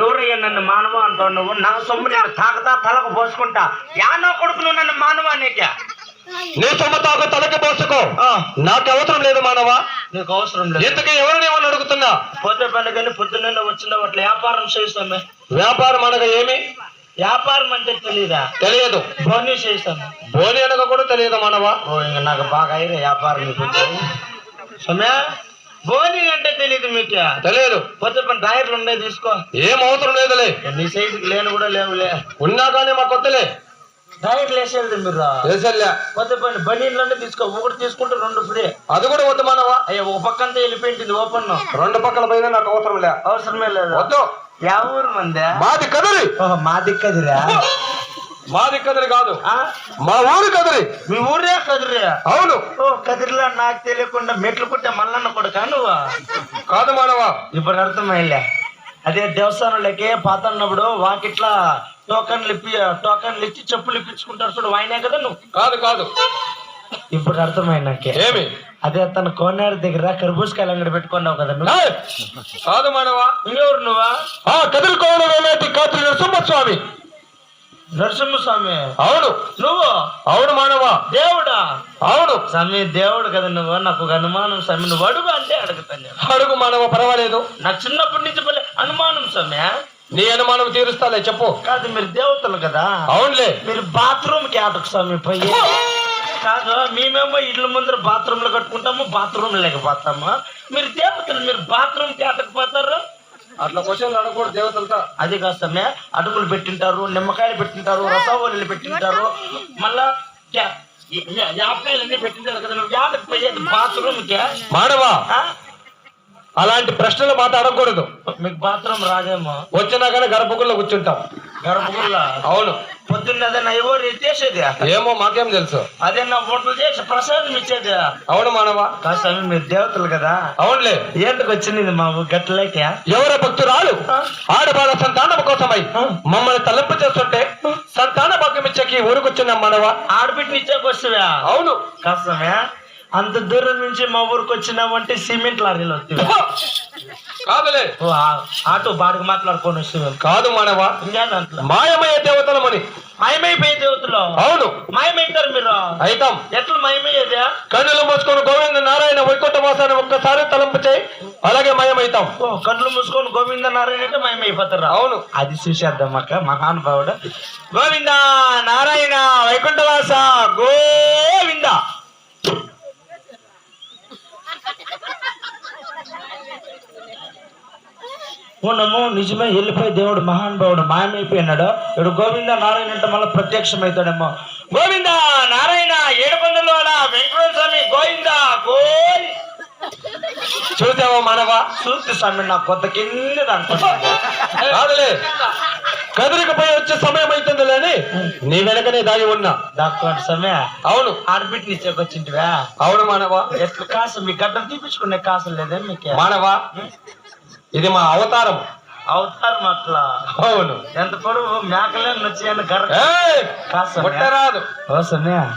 ఎవరయ్యా నన్ను మానవ అంటావు నువ్వు? నా సొమ్ము నేను తాకతా తలకు పోసుకుంటా. యానో కొడుకు నువ్వు నన్ను మానవ అనేక నీ సొమ్ము తాకు తలకి పోసుకో. నాకు అవసరం లేదు మానవా. నీకు అవసరం లేదు. ఎందుకు ఎవరిని ఏమని అడుగుతున్నా? పని కానీ పొద్దున్న వచ్చిన అట్లా వ్యాపారం చేస్తామే. వ్యాపారం అనగా ఏమి? వ్యాపారం అంటే తెలియదా తెలియదు. బోనీ చేస్తాను బోని అనగా కూడా తెలియదు మానవా. ఓ ఇంక నాకు బాగా అయిన వ్యాపారం సమయ బోని అంటే తెలియదు మీకు. తెలియదు. పోతే పని టైర్లు ఉన్నాయి తీసుకో. ఏం అవసరం లేదులే. నీ సైజుకి లేను కూడా లేవులే. ఉన్నా కానీ మా కొత్తలే టైర్లు వేసేది మీరు? పోతే పని తీసుకో. ఒకటి తీసుకుంటే రెండు ఫ్రీ. అది కూడా వద్దు మానవా? అయ్యో ఒక పక్కంతా వెళ్ళిపోయింది ఓపెన్. రెండు పక్కల పైన నాకు అవసరం లే. అవసరమే లేదు? వద్దు. యా ఊరు మందే? మాది కదిరి. ఓహో మా దిక్కదిరా మాది కదిరి కాదు. ఆ? మా ఊరు కదిరి. మీ ఊరే కదిరి? అవును. కదిరిలో నాకు తెలియకుండా మెట్లు పుట్టే మల్లన్న కొడుకా నువ్వు? కాదు మానవా. ఇప్పుడు అర్థమైలే అదే దేవస్థానంలోకి పాతన్నప్పుడు వాకిట్లా టోకన్లు ఇప్పి టోకన్లు ఇచ్చి చెప్పులు ఇప్పించుకుంటారు చూడు వాయినే కదా నువ్వు? కాదు కాదు. ఇప్పుడు అర్థమైంది నాకే. ఏమి? అదే తన కోనేరు దగ్గర కర్బూజకాయలు అంగడి పెట్టుకున్నావు కదా నువ్వు! కాదు మానవా. ఇంకెవరు నువ్వా? ఆ కదిరి కోవడం కాత్రి నరసింహస్వామి? నరసింహస్వామి. అవును. నువ్వు? అవును మానవా. దేవుడా? అవును. స్వామి దేవుడు కదా నువ్వు. నాకు ఒక అనుమానం స్వామి. నువ్వు అడుగు అంటే అడుగుతాను నేను. అడుగు మానవ పర్వాలేదు. నాకు చిన్నప్పటి నుంచి భలే అనుమానం స్వామి. నీ అనుమానం తీరుస్తాలే చెప్పు. కాదు మీరు దేవతలు కదా. అవునులే. మీరు బాత్రూమ్కి ఆటకు స్వామి పోయి. కాదు మేమేమో ఇళ్ళ ముందర బాత్రూమ్లు కట్టుకుంటాము బాత్రూమ్ లేకపోతాము. మీరు దేవతలు మీరు బాత్రూమ్కి ఆటకు పోతారు? అట్లా క్వశ్చన్లు అడగకూడదు దేవతలతో. అది కాదు స్వామి అటుకులు పెట్టింటారు నిమ్మకాయలు పెట్టింటారు రసవల్లి పెట్టింటారు. మళ్ళా యాపకాయలు అన్ని పెట్టింటారు కదా నువ్వు. యాటకు పోయేది బాత్రూమ్కి మానవా ఆ? అలాంటి ప్రశ్నలు మాట్లాడకూడదు. మీకు బాత్రూమ్ రాదేమో వచ్చినా కానీ గర్భగుల్లో కూర్చుంటాం. గర్భగుళ్ళ అవును. పొద్దున్న అదే నా ఎవరు ఎత్తేసేది ఏమో మాకేం తెలుసు. అదే నా ఓట్లు చేసి ప్రసాదం ఇచ్చేది. అవును మానవా. స్వామి మీరు దేవతలు కదా? అవునులే. ఏంటకు వచ్చింది మా గట్లకి ఎవర భక్తురాలు. ఆడవాళ్ళ సంతానం కోసమై మమ్మల్ని తలపు చేస్తుంటే సంతాన భాగ్యం ఇచ్చకి ఊరుకొచ్చిన మనవ. ఆడబిడ్డని ఇచ్చాక వస్తువా అవును. కష్టమే అంత దూరం నుంచి మా ఊరికి వచ్చినామంటే సిమెంట్ లారీలు వస్తాయి. కాదులే. ఆటో బాడికి మాట్లాడుకొని వస్తాం కాదు మానవ. మాయమయ్య దేవతలమని మాయమైపోయే దేవతలు. అవును. మాయమైతారు మీరు. అయితాం. ఎట్లా మాయమయ్యేది? కన్నులు మూసుకొని గోవింద నారాయణ వైకుంఠ వాసాన్ని ఒక్కసారి తలంపు చేయి. అలాగే మయమైతాం. కళ్ళు మూసుకొని గోవింద నారాయణ అంటే మాయమైపోతారు? అవును. అది చూసేద్దాం అక్క మహానుభావుడు. గోవింద నారాయణ వైకుంఠవాస గోవింద ఉన్నము నిజమే వెళ్ళిపోయి దేవుడు మహానుభావుడు మాయమైపోయినాడు ఇప్పుడు గోవింద నారాయణ అంటే మళ్ళీ ప్రత్యక్షమవుతాడేమో గోవింద నారాయణ ఏడుకొండలు వెంకటేశ్వర స్వామి గోవింద గోయ్ చూసావా మానవ? చూస్తే స్వామి నాకు కొత్త కింద కాదులే. కదిరికి పోయి వచ్చే సమయం అవుతుంది లేని నీ వెనకనే దాగి ఉన్నా. డాక్టర్ సమయ అవును. ఆడబిడ్డని ఇచ్చేకొచ్చింటివా అవును మానవ. ఎట్లా కాసు? మీ గడ్డం తీపించుకునే కాసు లేదే మీకు. మానవ. ఇది మా అవతారం. అవుతారు అట్లా. అవును. ఎంత పొడవు మేకలే ముట్టరాదు. ఓ సమయ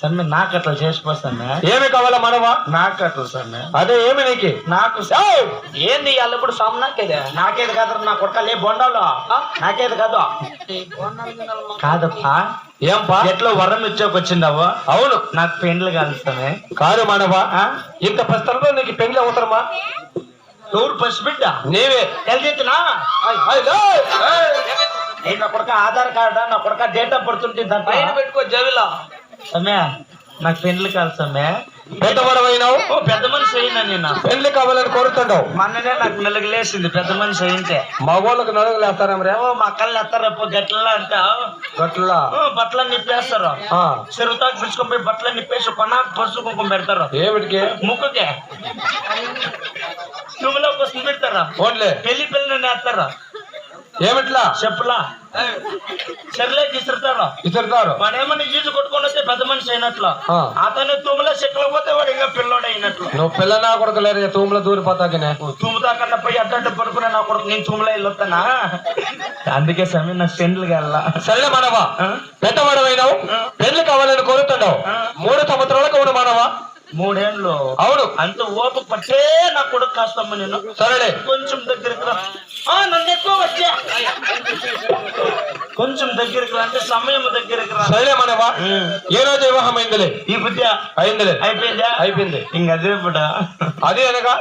సమ్మె నాకు అట్లా చేసిపోతాను ఏమి కావాలా మనవా? నాకు అట్లా సమ్మె అదే ఏమి నీకు? నాకు! ఏంది ఇప్పుడు సమ్ నాకేదే? నాకేది కాదు నా కొడకలే. బొండాలు? నాకేది కాదు. కాదప్పా. ఏంపా? ఎట్లా వరం ఇచ్చాకొచ్చిందావు? అవును. నాకు పెండ్లు కలుస్తానే కాదు మానవా. ఆ? ఇంత ప్రస్తుతంలో నీకు పెళ్ళి అవసరమా? ఎవరు పసి బిడ్డ నీవే వెళ్తేనా నా కొడుక ఆధార్ కార్డా నా కొడుక డేట్ ఆఫ్ బర్త్ ఉంటుంది దాంట్లో పెట్టుకో జవిలా సమయ నాకు పెండ్లు కాదు సమయ ఓ పెద్ద మనిషి అయినా నేను పెళ్ళి కావాలని కోరుతుండవు. మొన్ననే నాకు నలుగు లేచింది పెద్ద మనిషి అయింటే మా వాళ్ళకు నలుగులు వేస్తారా ఓ మా కళ్ళు ఎత్తారు గట్ల అంటే గట్లా బట్టలు నిప్పేస్తారు చెరువుతాకు పిలుచుకొని పోయి బట్టలు నిప్పేసి కొనాకు పసుపు కుంకుమ పెడతారు. ఏమిటికి? ముక్కుకే. నువ్వులో కోసం పెడతారా? ఓన్లే. పెళ్ళి పిల్లని వేస్తారు ఏమిట్లా? చెప్పులా. చెర్లే విసురుతారు ఇతరుతారు వాడు ఏమన్నా ఈజు కొట్టుకొని వస్తే పెద్ద మనిషి అయినట్లు. అతను తుమ్ములో చెక్కలు పోతే వాడు ఇంకా పిల్లోడు అయినట్లు. నువ్వు పిల్ల నా కొడుకు లేరు తూముల దూరిపోతాకనే తుమ్ముతా కన్నా పోయి అడ్డంటే పడుకునే నా కొడుకు నేను తుమ్ములో వెళ్ళొస్తానా అందుకే సమయం నాకు పెండ్లు కల్లా సరే మనవా పెద్దవాడమైనావు పెళ్ళి కావాలని కోరుతుండవు. మూడు సంవత్సరాలకు ఉన్న మానవా? మూడేళ్ళు అవును. అంత ఓపిక పట్టే నా కొడుకు కాస్తమ్మ నేను సరేలే. కొంచెం దగ్గరికి రా. ఆ, నన్ను ఎక్కువ వచ్చా కొంచెం దగ్గరికి రా అంటే సమయం దగ్గరికి రా. సరే మనవా. ఏ రోజు వివాహం అయిందిలే ఈ బుద్ధి అయిందిలే అయిపోయిందా? అయిపోయింది. ఇంక అదే ఇప్పుడు అదే అనగా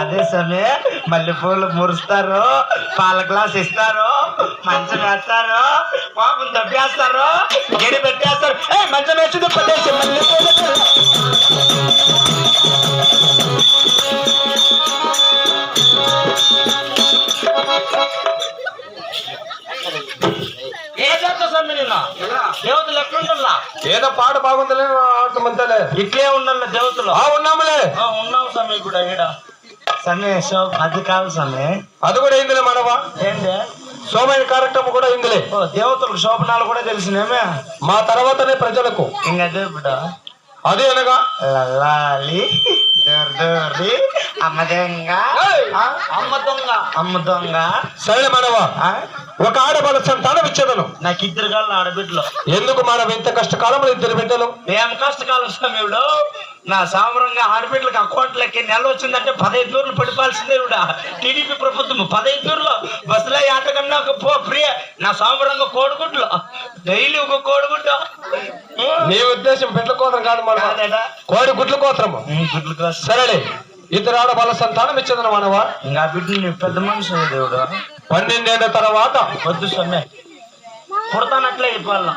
అదే సమయం. మల్లె పూలు మురుస్తారు పాల గ్లాస్ ఇస్తారు మంచం వేస్తారు పాపం దబ్బేస్తారు గడి పెట్టేస్తారు. ఏ మంచం వేసి పెట్టేసి మల్లె పూలు దేవతలు ఏదో పాట బాగుందిలే ఆడతామంతలే ఇట్లే ఉండాలి దేవతలు? ఆ ఉన్నాములే. ఆ, ఉన్నావు సమయ కూడా ఈడ. సమయ శోభ అది కాదు సమయ అది కూడా అయిందిలే మనవా ఏంటి సోమైన కార్యక్రమం కూడా అయిందిలే దేవతలకు శోభనాలు కూడా తెలిసినేమే మా తర్వాతనే ప్రజలకు. ఇంక అదే బిడ్డ. అదే అనగా? లల్లాలి దూర్ దూరి అమ్మ దొంగ. అమ్మ దొంగ. అమ్మ దొంగ. సరే మనవా ఒక ఆడబల సంతానం ఇచ్చేదను నాకు ఇద్దరు కాళ్ళు ఆడబిడ్డలు. ఎందుకు మనం ఇంత కష్టకాలంలో ఇద్దరు బిడ్డలు? ఏం కష్టకాలం సమయంలో నా సామరంగా ఆడబిడ్డలకు అకౌంట్లకి నెల వచ్చిందంటే పదహైదు నూరులు పడిపాల్సిందే కూడా టీడీపీ ప్రభుత్వం పదహైదు నూరులు బస్సులో ఆట కన్నా ఒక పో ప్రియ నా సామరంగా కోడిగుడ్లు. డైలీ ఒక కోడిగుడ్డు. నీ ఉద్దేశం బిడ్డల కోసం కాదు మన? కోడి గుడ్ల కోసం సరేలే. ఇద్దరు ఆడబల సంతానం ఇచ్చేదను మనవా. ఇంకా బిడ్డలు పెద్ద మనిషి దేవుడు. పన్నెండేళ్ళ తర్వాత వద్దు సొమ్మె. పుడతానట్లే అయిపోవాల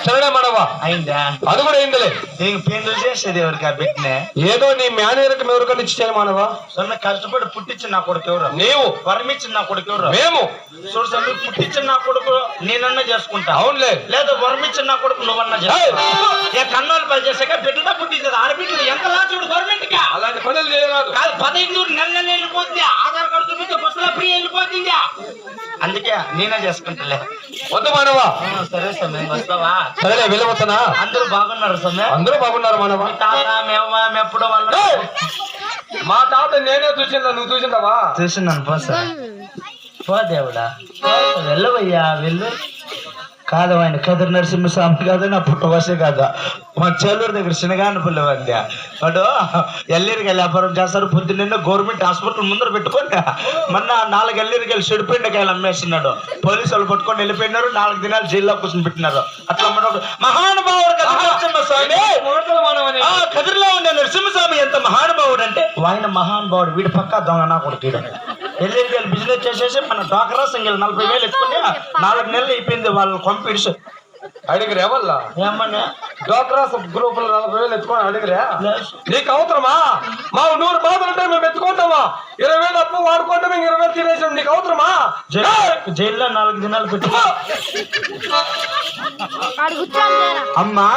సరేలే మనవా అయిందా? అది కూడా అయిందిలే. నీకు పెళ్ళి చేసేది ఎవరికి ఆ బిడ్డనే? ఏదో నీ మేనేజర్కి ఎవరికని ఇచ్చేది మనవా సొమ్మె కష్టపడి పుట్టించిన నా కొడుకు ఎవరు? నీవు. వరమిచ్చిన నా కొడుకు ఎవరు? మేము. చూడు సొమ్మె పుట్టించిన నా కొడుకు నేనన్నా చేసుకుంటా. అవునులే. లేదా వరమిచ్చిన నా కొడుకు నువ్వన్నా చేసుకో ఏ కన్నోళ్ళు పని చేసాక బిడ్డగా పుట్టించదు. ఆడబిడ్డలు ఎంత లాచుడు గవర్నమెంట్ అలాంటి పనులు చేయరాదు. కాదు పదహైదు నెల నెల వెళ్ళిపోతుంది ఆధార్ కార్డు వెళ్ళిపోతుంది అందుకే నేనే చేసుకుంటాలే. వద్దు మనవా? సరే సమయం వస్తావా? సరేలే వెళ్ళవద్దనా అందరూ బాగున్నారు సమయం అందరూ బాగున్నారు మనవా? మీ తాత మేమ మెప్పుడు వాళ్ళు. ఏయ్! మా తాత నేనే చూసిందా నువ్వు చూసిందావా చూసినాను పో సార్ పో దేవుడా. వెళ్ళవయ్యా వెళ్ళు. కాదు ఆయన కదిరి నరసింహస్వామి కాదు నా పుట్టవసే కాదు. మా చెల్లూరు దగ్గర శనగానపల్లి వంద వాడు ఎల్లీరికి వ్యాపారం చేస్తారు పొద్దున్న గవర్నమెంట్ హాస్పిటల్ ముందర పెట్టుకొని మొన్న నాలుగు ఎల్లీరికి వెళ్ళి చెడిపోయిండకాయలు అమ్మేస్తున్నాడు పోలీసు వాళ్ళు పట్టుకొని వెళ్ళిపోయినారు నాలుగు దినాలు జైల్లో కూర్చొని పెట్టినారు. అట్లా మహానుభావుడు నరసింహస్వామి! ఆ కదిరిలో ఉండే నరసింహస్వామి ఎంత మహానుభావుడు అంటే ఆయన మహానుభావుడు వీడి పక్క దొంగ నా కొడుకు ఎల్లుండి వెళ్ళి బిజినెస్ చేసేసి మన డ్వాక్రా సింగిల్ నలభై వేలు ఎత్తుకుని నాలుగు నెలలు అయిపోయింది వాళ్ళు పంపిడిసి అడిగిరే వల్ల ఏమన్నా? డోక్రా గ్రూపులు నలభై వేలు ఎత్తుకొని అడిగిరే. నీకు అవసరమా? మా నూరు బాధలు ఉంటే మేము ఎత్తుకుంటామా? ఇరవై వేలు అప్పు వాడుకుంటే మేము ఇరవై వేలు తినేసాం. నీకు అవసరమా? జై- జైల్లో నాలుగు దినాలు పెట్టి. ఆడు కూర్చోండి అమ్మా!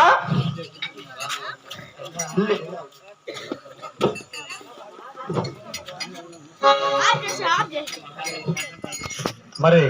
ఆఫ్ చేసి మరి